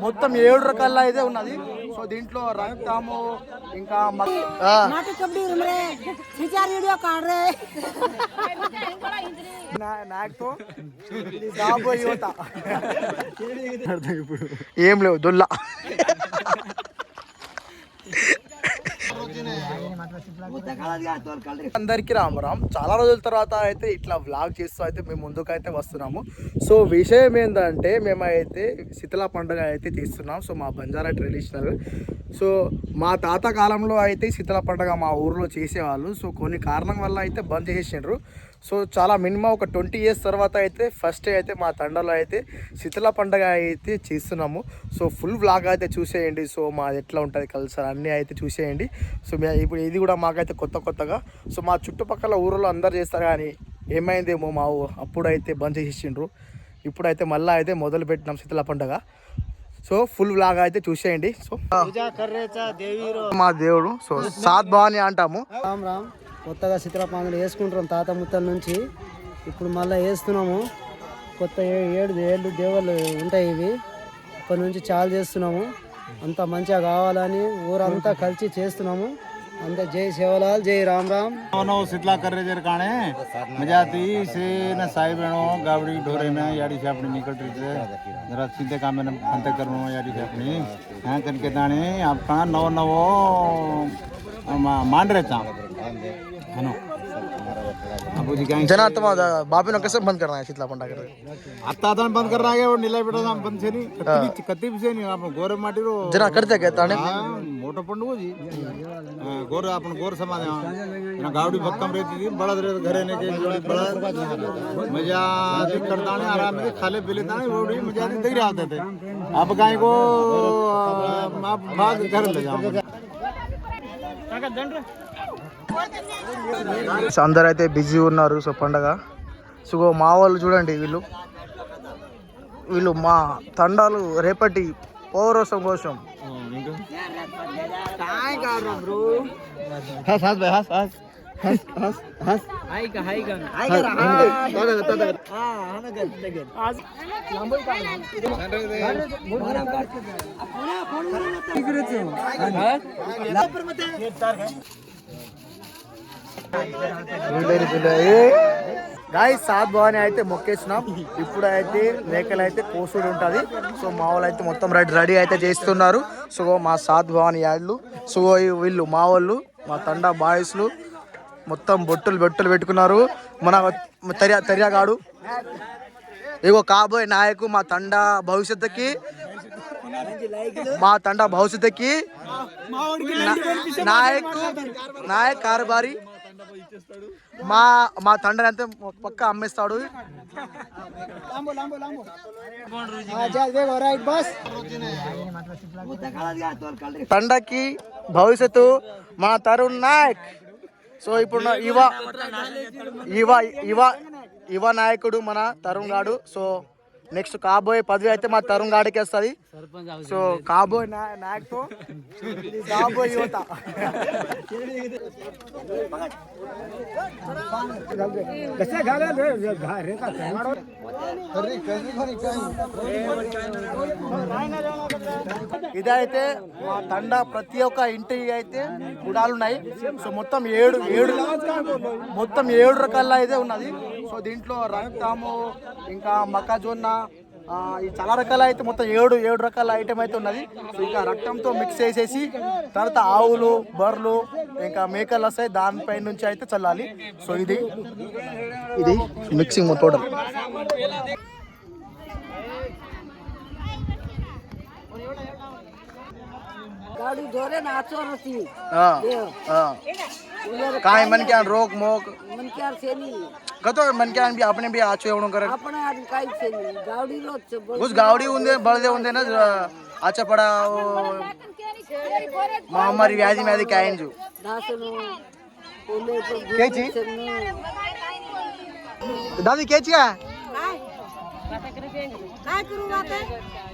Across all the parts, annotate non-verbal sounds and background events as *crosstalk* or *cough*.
మొత్తం ఏడు రకాల అయితే ఉన్నది. సో దీంట్లో రక్తము ఇంకా *laughs* ఏం లేవు దొల్లా. అందరికీ రామరామ్ చాలా రోజుల తర్వాత అయితే ఇట్లా వ్లాగ్ చేస్తూ అయితే మేము ముందుకు అయితే వస్తున్నాము. సో విషయం ఏంటంటే మేమైతే శీతల పండుగ అయితే తీస్తున్నాం సో మా బంజారా ట్రెడిషనల్ సో మా తాత కాలంలో అయితే శీతల పండుగ మా ఊర్లో చేసేవాళ్ళు. సో కొన్ని కారణం వల్ల అయితే బంద్ చేసిండ్రు సో చాలా మినిమం ఒక ట్వంటీ ఇయర్స్ తర్వాత అయితే ఫస్ట్ అయితే మా తండలో అయితే శీతల పండుగ అయితే చేస్తున్నాము. సో ఫుల్ వ్లాగ్ అయితే చూసేయండి. సో మాది ఎట్లా ఉంటుంది కల్చర్ అన్నీ అయితే చూసేయండి. సో మే- ఇప్పుడు ఇది కూడా మాకైతే కొత్త కొత్తగా. సో మా చుట్టుపక్కల ఊరిలో అందరు చేస్తారు కానీ ఏమైందేమో మా ఊ- అప్పుడు అయితే బంద్ చేసిండ్రు ఇప్పుడైతే మళ్ళీ అయితే మొదలు పెట్టినాం శీతల పండుగ. సో ఫుల్ వ్లాగ్ అయితే చూసేయండి. సో మా దేవుడు సో సాత్ భవాని అంటాము. రామ్ రామ్. కొత్తగా చిత్రపాంగులు వేసుకుంటున్నాం తాత ముత్తల నుంచి ఇప్పుడు మళ్ళీ వేస్తున్నాము కొత్త ఏ- ఏడు ఏళ్ళు దేవుళ్ళు ఉంటాయి ఇవి ఇప్పటి నుంచి చాలు చేస్తున్నాము అంత మంచిగా కావాలని ఊరంతా కలిసి చేస్తున్నాము అంత జై సేవలాల్ జై రామ్ రామ్ नव शीतला कर रहे काणे मजा आती से न साई बहनो गावड़ी ढोरे में याडी से अपनी निकल रही थे जरा सीधे काम में अंत करो याडी से अपनी हाँ कन के दाने आप कहाँ नव नवो मान रहे था है ना अब जी कहीं जना तुम बाबी ना कसं बंद करणार शीतला पण टाकत आता आता बंद करणार आहे निला बेटा तो बंद छे नी हाँ। कती भी छे नी आपण गोर माटीरो जना करते का ताने हाँ, मोठो पण होजी हाँ, गोर आपण गोर समाज ना गावडी भक्कम रहती थी बड़ा रे घरे ने के बड़ा मज़ा आती करता ने आराम से खाले पीले ताने बोड़ी मज़ा आती दिख रहा थे। अब गाय को आप भाग घर ले जाओ। काका दंड। సో అందరు అయితే బిజీ ఉన్నారు సో పండగ. సో మా వాళ్ళు చూడండి వీళ్ళు. వీళ్ళు మా తండాలు రేపటి పౌరసం కోసం. గాయ్ సాత్ భవాని అయితే మొక్కేసినాం. ఇప్పుడు అయితే మేకలు అయితే కోసుడు ఉంటుంది. సో మా వాళ్ళు అయితే మొత్తం రెడీ రెడీ అయితే చేస్తున్నారు. సో మా సాత్ భవాని యాడ్లు. సో వీళ్ళు మా వాళ్ళు మా తండా బాయ్స్లు మొత్తం బొట్టులు బొట్టులు పెట్టుకున్నారు. మన తెరియా తెరియాగాడు. ఇగో కాబోయే నాయకు మా తండా భవిష్యత్తుకి. మా తండా భవిష్యత్తుకి. నాయకు నాయక్ కారుబారి. మా మా తండ్రి అంతే పక్క అమ్మేస్తాడు. తండకి భవిష్యత్తు మన తరుణ్ నాయక్. సో ఇప్పుడు యువ యువ యువ యువ నాయకుడు మన తరుణ్ గాడు. సో నెక్స్ట్ కాబోయే పదవి అయితే మా తరుణ్ గాడికి వస్తుంది. సో కాబోయే నాయకుతో యువత. ఇదైతే మా తండా ప్రతి ఒక్క ఇంటికి అయితే గుడాలు ఉన్నాయి. సో మొత్తం ఏడు ఏడు మొత్తం ఏడు రకాల అయితే ఉన్నది. సో దీంట్లో రక్తము ఇంకా మొక్కజొన్న ఆ, ఈ చాలా రకాల అయితే మొత్తం ఏడు ఏడు రకాల ఐటమ్ అయితే ఉన్నది. సో ఇంకా రక్తంతో మిక్స్ చేసేసి తర్వాత ఆవులు బర్రెలు ఇంకా మేకలు వస్తాయి. దానిపై నుంచి అయితే చల్లాలి. సో ఇది ఇది మిక్సింగ్ టోటల్ गाड़ी हाँ, हाँ। मन के रोक मोक मन के कतो मन के भी आपने भी आछो एवणो कर? आपने आज काय से नहीं? लो बस गाड़ी उंदे बळ उंदे ना आछा पड़ा ओ महामारी व्याधि में आदि काय जो दासनो दादी के का काय करू बात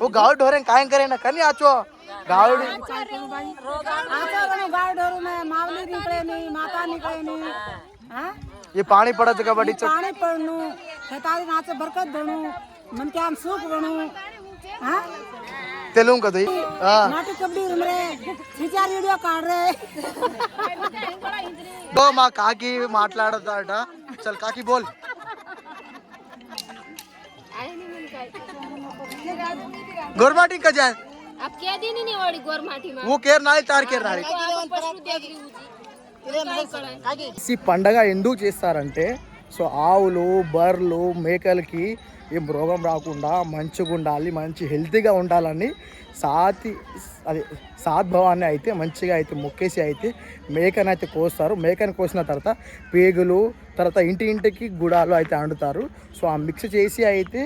वो गाव ढोरे काय करे ना कनी आचो? गाव गाव ढोरू। में मावली निकले नहीं माता निकले नहीं हाँ ये पानी पड़ा जगह बड़ी पानी पड़नु खेतारी नाचे बरकत दणु मन के हम सुख बणु हाँ। तेलुंग का तो दई हाँ नाटक कबड़ी उमरे विचार वीडियो काट रहे दो माँ काकी माట్లాडता चल काकी बोल। ગોરમાટી કજા આપ કે દેની ને ઓડી ગોરમાટી માં હું કેર નાળી તાર કેર નાળી ఈ పండగ ఎందుకు చేస్తారంటే సో ఆవులు బర్రెలు మేకలకి ఏం రోగం రాకుండా మంచిగా ఉండాలి మంచి హెల్తీగా ఉండాలని సాతి అది సాద్భవాన్ని అయితే మంచిగా అయితే మొక్కేసి అయితే మేకను అయితే కోస్తారు. మేకను కోసిన తర్వాత పేగులు తర్వాత ఇంటి ఇంటికి గుడాలు అయితే వండుతారు సో ఆ మిక్స్ చేసి అయితే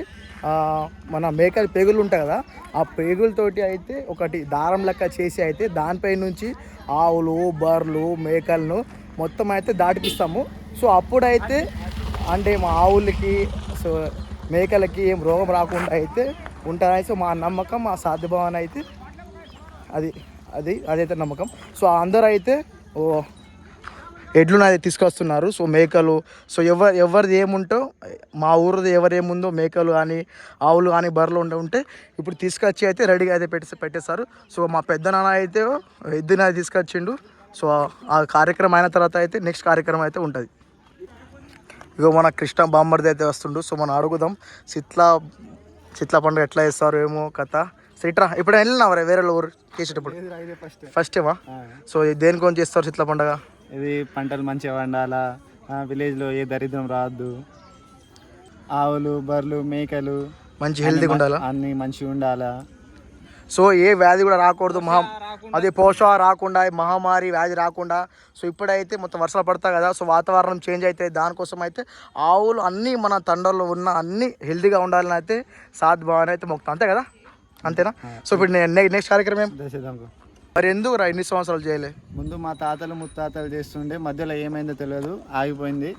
మన మేకల పేగులు ఉంటాయి కదా ఆ పేగులతోటి అయితే ఒకటి దారం లెక్క చేసి అయితే దానిపై నుంచి ఆవులు బర్రెలు మేకలను మొత్తం అయితే దాటిపిస్తాము. సో అప్పుడైతే అంటే మా ఆవులకి సో మేకలకి ఏం రోగం రాకుండా అయితే ఉంటాయి సో మా నమ్మకం మా సాధ్యభావన అయితే అది అది అదైతే నమ్మకం. సో అందరూ అయితే ఓ ఎడ్లను అయితే తీసుకొస్తున్నారు. సో మేకలు సో ఎవరు ఎవరిది ఏముంటో మా ఊరిది ఎవరు ఏముందో మేకలు కానీ ఆవులు కానీ బర్రెలు ఉండే ఉంటే ఇప్పుడు తీసుకొచ్చి అయితే రెడీగా అయితే పెట్టే పెట్టేస్తారు సో మా పెద్ద నాన్న అయితే ఎద్దుని అయితే తీసుకొచ్చిండు. సో ఆ కార్యక్రమం అయిన తర్వాత అయితే నెక్స్ట్ కార్యక్రమం అయితే ఉంటుంది. ఇగో మన కృష్ణ బామ్మర్ది అయితే వస్తుండు. సో మనం అడుగుదాం సిట్లా సిట్లా పండుగ ఎట్లా చేస్తారు ఏమో కథ. సిట్రా ఇప్పుడు వెళ్ళినావరా వేరే ఊరు చేసేటప్పుడు? ఫస్ట్ ఏమా? సో దేనికొని చేస్తారు సిట్లా పండుగ? ఇది పంటలు మంచిగా వండాలా ఆ, విలేజ్లో ఏ దరిద్రం రావద్దు ఆవులు బర్రెలు మేకలు మంచి హెల్తీగా ఉండాలా? అన్ని మంచిగా ఉండాలా? సో ఏ వ్యాధి కూడా రాకూడదు మహా అది పోష రాకుండా మహమ్మారి వ్యాధి రాకుండా. సో ఇప్పుడైతే మొత్తం వర్షాలు పడతాయి కదా సో వాతావరణం చేంజ్ అయితే దానికోసం అయితే ఆవులు అన్నీ మన తండ్రుల్లో ఉన్న అన్ని హెల్తీగా ఉండాలని అయితే సాద్భావన అయితే మొక్తాం అంతే కదా? అంతేనా? సో ఇప్పుడు నెక్స్ట్ కార్యక్రమం మరి ఎందుకు రా ఇన్ని సంవత్సరాలు చేయలే? ముందు మా తాతలు ముత్తాతలు చేస్తుండే మధ్యలో ఏమైందో తెలియదు ఆగిపోయింది.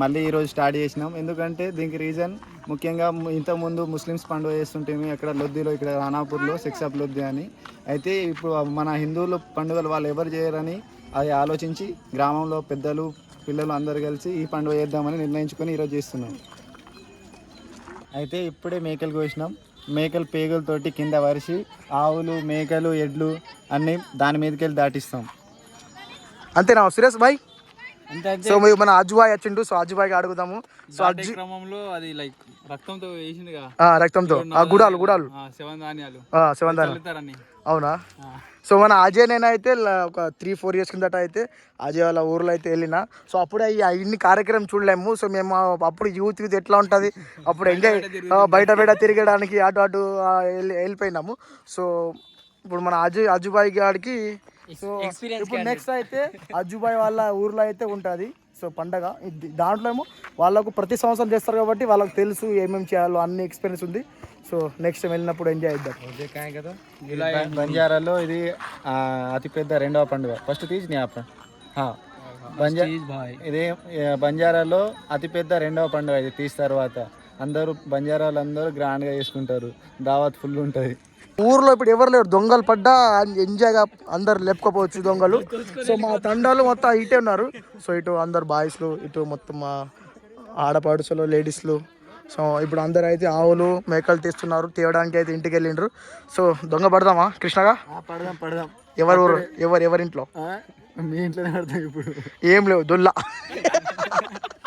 మళ్ళీ ఈరోజు స్టార్ట్ చేసినాం. ఎందుకంటే దీనికి రీజన్ ముఖ్యంగా ఇంతకుముందు ముస్లిమ్స్ పండుగ చేస్తుంటే ఇక్కడ లొద్దిలో ఇక్కడ రానాపూర్లో అప్ లొద్ది అని. అయితే ఇప్పుడు మన హిందువుల పండుగలు వాళ్ళు ఎవరు చేయరని అది ఆలోచించి గ్రామంలో పెద్దలు పిల్లలు అందరు కలిసి ఈ పండుగ చేద్దామని నిర్ణయించుకొని ఈరోజు చేస్తున్నాం. అయితే ఇప్పుడే మేకలు కోసినాం. మేకలు పేగులతోటి కింద వరిసి ఆవులు మేకలు ఎడ్లు అన్నీ దాని మీదకి వెళ్ళి దాటిస్తాం. అంతేనా? సురేష్ భాయ్ సో మన అజ్జుబాయ్ వచ్చిండు సో అజ్జుబాయ్కి అడుగుదాము. సో అజ్జు క్రమంలో అది లైక్ రక్తంతో వేసిందిగా ఆ, రక్తంతో. ఆ, గుడాలు గుడాలు. సెవెన్ ధాన్యాలు. అవునా? సో మన అజయ్ నేనైతే ఒక త్రీ ఫోర్ ఇయర్స్ కిందట అయితే అజయ్ వాళ్ళ ఊర్లో అయితే వెళ్ళిన. సో అప్పుడు ఇన్ని కార్యక్రమం చూడలేము. సో మేము అప్పుడు యూత్ యూత్ ఎట్లా ఉంటుంది? అప్పుడు ఎంజాయ్ బయట బయట తిరగడానికి అటు అటు వెళ్ళిపోయినాము. సో ఇప్పుడు మన అజయ్ అజుబాయ్ గారికి సో ఇప్పుడు నెక్స్ట్ అయితే అజుబాయ్ వాళ్ళ ఊర్లో అయితే ఉంటుంది. సో పండగ. దాంట్లో ఏమో వాళ్ళకు ప్రతి సంవత్సరం చేస్తారు కాబట్టి వాళ్ళకి తెలుసు ఏమేమి చేయాలో అన్ని ఎక్స్పీరియన్స్ ఉంది. సో నెక్స్ట్ వెళ్ళినప్పుడు ఎంజాయ్ చేద్దాం. బం- బంజారాలో ఇది అతిపెద్ద రెండవ పండుగ. ఫస్ట్ తీసి ఇది బంజారాలో అతిపెద్ద రెండవ పండుగ ఇది తీసిన తర్వాత. అందరూ బంజారాలు అందరూ గ్రాండ్గా చేసుకుంటారు. దావత్ ఫుల్ ఉంటుంది. ఊర్లో ఇప్పుడు ఎవరు లేరు. దొంగలు పడ్డా ఎంజాయ్గా అందరు లేపుకోపోవచ్చు దొంగలు. సో మా తండాలు మొత్తం ఇటే ఉన్నారు. సో ఇటు అందరు బాయ్స్లు ఇటు మొత్తం మా ఆడపడుచులు లేడీస్లు సో ఇప్పుడు అందరు అయితే ఆవులు మేకలు తీస్తున్నారు. తీయడానికి అయితే ఇంటికి వెళ్ళిండ్రు. సో దొంగ పడదామా? కృష్ణగా? పడదాం పడదాం. ఎవరు ఊరు? ఎవరు ఎవరింట్లో? మీ ఇంట్లోనే పడతాం ఇప్పుడు. ఏం లేవు దొల్ల. *laughs*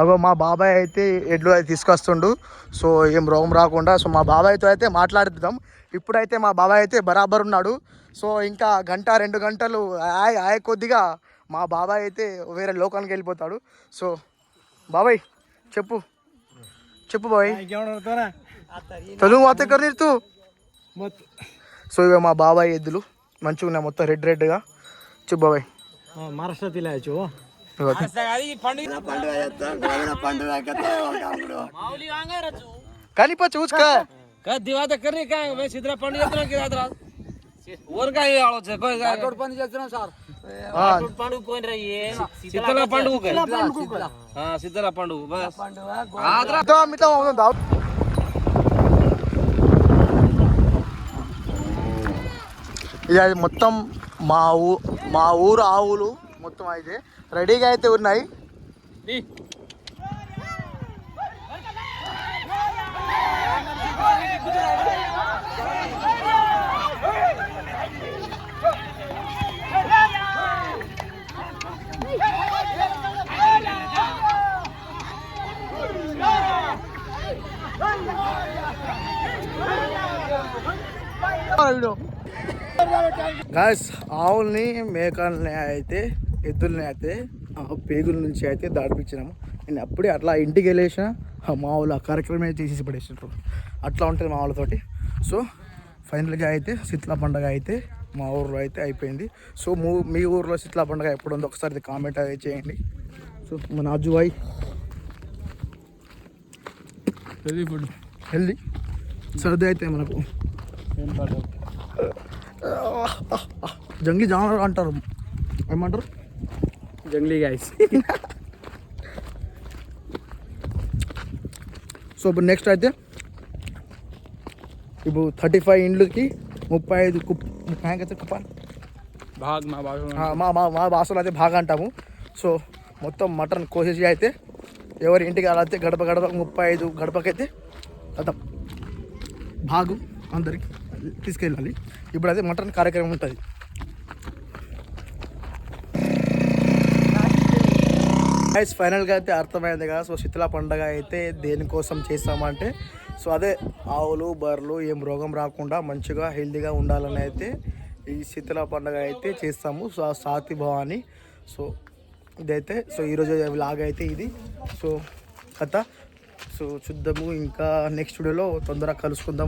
అగో మా బాబాయ్ అయితే ఎడ్లు అయితే తీసుకొస్తుండు. సో ఏం రోగం రాకుండా సో మా బాబాయ్తో అయితే మాట్లాడుతాం ఇప్పుడైతే మా బాబాయ్ అయితే బరాబర్ ఉన్నాడు. సో ఇంకా గంట రెండు గంటలు ఆయ ఆయ కొద్దిగా మా బాబాయ్ అయితే వేరే లోకానికి వెళ్ళిపోతాడు. సో బాబాయ్ చెప్పు. చెప్పు బాబాయ్. చదువు మాత కర్రీర్తు సో ఇవి మా బాబాయ్ ఎద్దులు. మంచిగా ఉన్నాయి మొత్తం రెడ్ రెడ్గా. చెప్పు బాబాయ్. మహారాష్ట్ర తిలాయచ్చు కలిప చూసుకో. దివాత కర్రీ కాయ సిద్ధరా పండు చేస్తున్నాం కిరాత రాదు ఊరకాయ పండుగ మొత్తం మా ఊరు ఆవులు మొత్తం అయితే రెడీగా అయితే ఉన్నాయి. గాయస్ ఆవుల్ని మేకల్ని అయితే ఎద్దుల్ని అయితే ఆ పేగుల నుంచి అయితే దాడిపించినాము. నేను అప్పుడే అట్లా ఇంటికి వెళ్ళేసిన. ఆ మా వాళ్ళు ఆ కార్యక్రమం అయితే తీసి పడేసినారు. అట్లా ఉంటుంది మా వాళ్ళతోటి. సో ఫైనల్గా అయితే శీతల పండగ అయితే మా ఊర్లో అయితే అయిపోయింది. సో మూ ఊర్లో శీతల పండగ ఎప్పుడు ఉందో ఒకసారి కామెంట్ అయితే చేయండి. సో మన అజ్జుబాయ్ హెల్దీ ఫుడ్ హెల్దీ సర్ది అయితే మనకు. జంగి జానర్ అంటారు. ఏమంటారు? జంగ్లీ గైస్ సో ఇప్పుడు నెక్స్ట్ అయితే ఇప్పుడు థర్టీ ఫైవ్ ఇండ్లకి ముప్పై ఐదు కుప్ అయితే కుప్ప బాగా మా మా మా మా భాషలో అయితే బాగా అంటాము. సో మొత్తం మటన్ కోసేసి అయితే ఎవరి ఇంటికి అలా అయితే గడప గడప ముప్పై ఐదు గడపకైతే అర్థం. బాగు అందరికి తీసుకెళ్ళాలి. ఇప్పుడు అయితే మటన్ కార్యక్రమం ఉంటుంది. గైస్ ఫైనల్గా అయితే అర్థమైంది కదా. సో శీతల పండగ అయితే దేనికోసం చేస్తామంటే సో అదే ఆవులు బర్రెలు ఏం రోగం రాకుండా మంచిగా హెల్తీగా ఉండాలని అయితే ఈ శీతల పండగ అయితే చేస్తాము. సో ఆ సాతి భవాని సో ఇదైతే సో ఈరోజు లాగ్ అయితే ఇది. సో కథ. సో చూద్దాము. ఇంకా నెక్స్ట్ వీడియోలో తొందరగా కలుసుకుందాం.